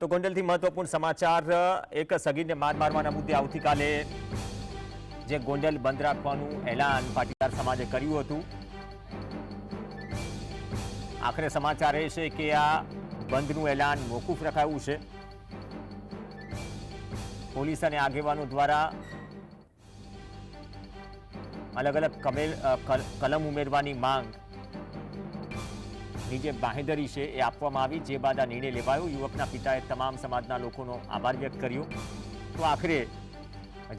તો ગોંડલથી મહત્વપૂર્ણ સમાચાર, એક સગીરને માર મારવાના મુદ્દે આવતીકાલે જે ગોંડલ બંધ રાખવાનું એલાન પાટીદાર સમાજે કર્યું હતું. આખરે સમાચાર એ છે કે આ બંધનું એલાન મોકૂફ રખાયું છે. પોલીસ અને આગેવાનો દ્વારા અલગ અલગ કમેલ કલમ ઉમેરવાની માંગ ની જે બાંહેધરી છે એ આપવામાં આવી, જે બાદ આ નિર્ણય લેવાયો. યુવકના પિતાએ તમામ સમાજના લોકોનો આભાર વ્યક્ત કર્યો. તો આખરે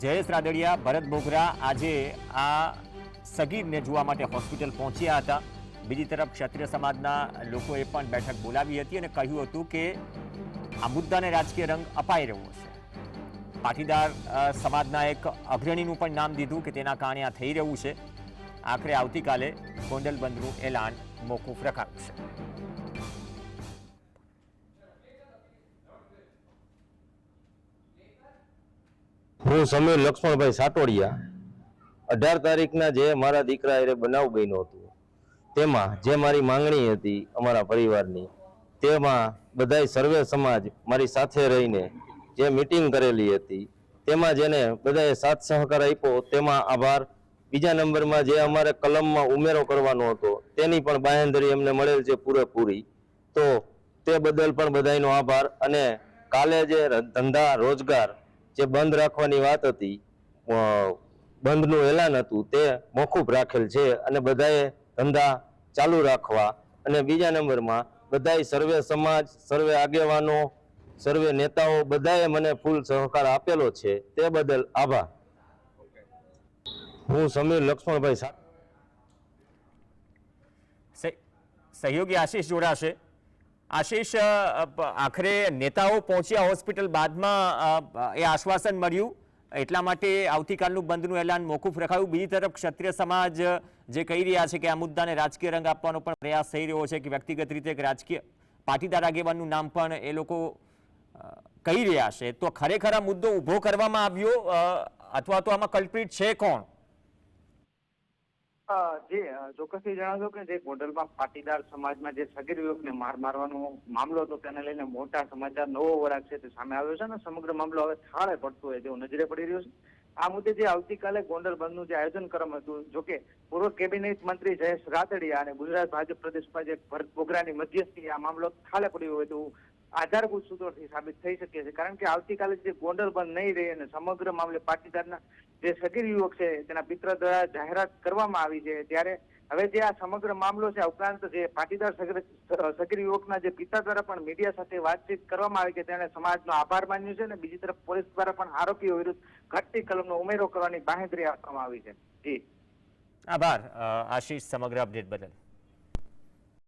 જયેશ રાદડિયા, ભરત બોગરા આજે આ સગીરને જોવા માટે હોસ્પિટલ પહોંચ્યા હતા. બીજી તરફ ક્ષત્રિય સમાજના લોકોએ પણ બેઠક બોલાવી હતી અને કહ્યું હતું કે આ મુદ્દાને રાજકીય રંગ અપાઈ રહ્યો છે. પાટીદાર સમાજના એક અગ્રણીનું પણ નામ દીધું કે તેના કારણે આ થઈ રહ્યું છે. આખરે આવતીકાલે ગોંડલ બંધનું એલાન મોકૂફ રખાયું હું સમીર લક્ષ્મણભાઈ સાટોડિયા અઢાર તારીખના જે મારા દીકરા એ બનાવ બન્યો હતો, તેમાં જે મારી માંગણી હતી અમારા પરિવારની, તેમાં બધાય સર્વે સમાજ મારી સાથે રહીને જે મિટિંગ કરેલી હતી, તેમાં જેને બધાએ સાથ સહકાર આપ્યો, તેમાં આભાર બીજા નંબરમાં જે અમારે કલમમાં ઉમેરો કરવાનો હતો, તેની પણ બાંહેધરી અમને મળેલ છે પૂરેપૂરી. તો તે બદલ પણ બધાયનો આભાર. અને કાલે જે ધંધા રોજગાર જે બંધ રાખવાની વાત હતી બંધનું એલાન હતું, તે મોકૂફ રાખેલ છે અને બધાએ ધંધા ચાલુ રાખવા. અને બીજા નંબરમાં બધાય સર્વે સમાજ, સર્વે આગેવાનો, સર્વે નેતાઓ બધાએ મને ફૂલ સહકાર આપેલો છે. તે બદલ આભાર. હું સમીર લક્ષ્મણભાઈ સહયોગી આશીષ જોડાશે. આશીષ આખરે નેતાઓ પહોંચ્યા હોસ્પિટલ બાદમાં એ આશ્વાસન મળ્યું. એટલા માટે આવતીકાલનું બંધનું એલાન મોકૂફ રખાયું. બીજી તરફ ક્ષત્રિય સમાજ જે કહી રહ્યા છે કે આ મુદ્દાને રાજકીય રંગ આપવાનો પણ પ્રયાસ થઈ રહ્યો છે કે વ્યક્તિગત રીતે રાજકીય પાટીદાર આગેવાનનું નામ પણ એ લોકો કહી રહ્યા છે. તો ખરેખર આ મુદ્દો ઊભો કરવામાં આવ્યો અથવા તો આમાં કલ્પ્રિટ છે કોણ? જી ચોક્કસથી જણાવજો કે જે ગોંડલમાં પાટીદાર સમાજમાં જે સગીર યુવકને માર મારવાનો મામલો હતો, તેને લઈને મોટા સમાચાર નવો વરાગ છે તે સામે આવ્યો છે અને સમગ્ર મામલો હવે થાળે પડતો હોય તેવું નજરે પડી રહ્યો છે. આ મુદ્દે જે આવતીકાલે ગોંડલ બંધનું જે આયોજન કરવામાં હતું જોકે પૂર્વ કેબિનેટ મંત્રી જયેશ રાતડિયા અને ગુજરાત ભાજપ પ્રદેશ જે ભરત બોગરાની મધ્યસ્થી આ મામલો થાળે પડ્યો હોય તેવું આધારભૂત સૂત્રોથી સાબિત થઈ શકે છે. કારણ કે આવતીકાલે જે ગોંડલ બંધ નહીં રહે અને સમગ્ર મામલે પાટીદારના જે સગીર યુવક છે, તેના પિત્ર દ્વારા જાહેરાત કરવામાં આવી છે, ત્યારે હવે જે આ સમગ્ર મામલો છે ઉપરાંત જે પાટીદાર સગીર યુવકના જે પિતા દ્વારા પણ મીડિયા સાથે વાતચીત કરવામાં આવી કે તેણે સમાજનો આભાર માન્યો છે અને બીજી તરફ પોલીસ દ્વારા પણ આરોપીઓ વિરુદ્ધ ઘટતી કલમનો ઉમેરો કરવાની બાહેંધરી આપવામાં આવી છે. જી. આભાર. આશીષ, સમગ્ર અપડેટ બદલ.